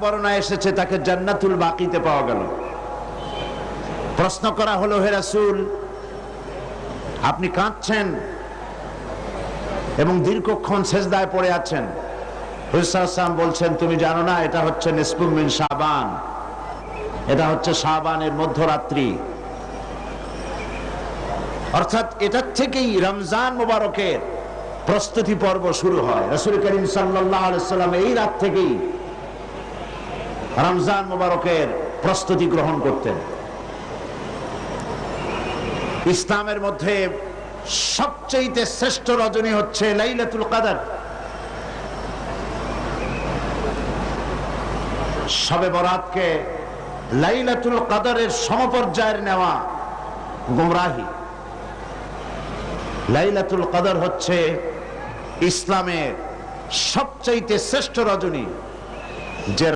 বর্ণা এসেছে, তাকে জান্নাতুল বাকিতে পাওয়া গেল। প্রশ্ন করা হলো, হে রাসূল, আপনি কাঁদছেন এবং দীর্ঘক্ষণ সেজদায় পড়ে আছেন। হুসাম বলছেন, তুমি জানো না, এটা হচ্ছে নিসপুমিন শাবান। এটা হচ্ছে শাবানের মধ্যরাত্রি। অর্থাৎ এটার থেকেই রমজান মোবারকের প্রস্তুতি পর্ব শুরু হয়। রসুল করিম সাল্লাম এই রাত থেকেই রমজান মোবারকের প্রস্তুতি গ্রহণ করতেন। ইসলামের মধ্যে সবচেয়ে শ্রেষ্ঠ রজনী হচ্ছে লাইলাতুল কাদার। সবে বরাতকে লাইলাতুল কাদারের সমপর্যায়ের নেওয়া গুমরাহি। লাইলাতুল কাদার হচ্ছে ইসলামের সবচাইতে শ্রেষ্ঠ রজনী, যে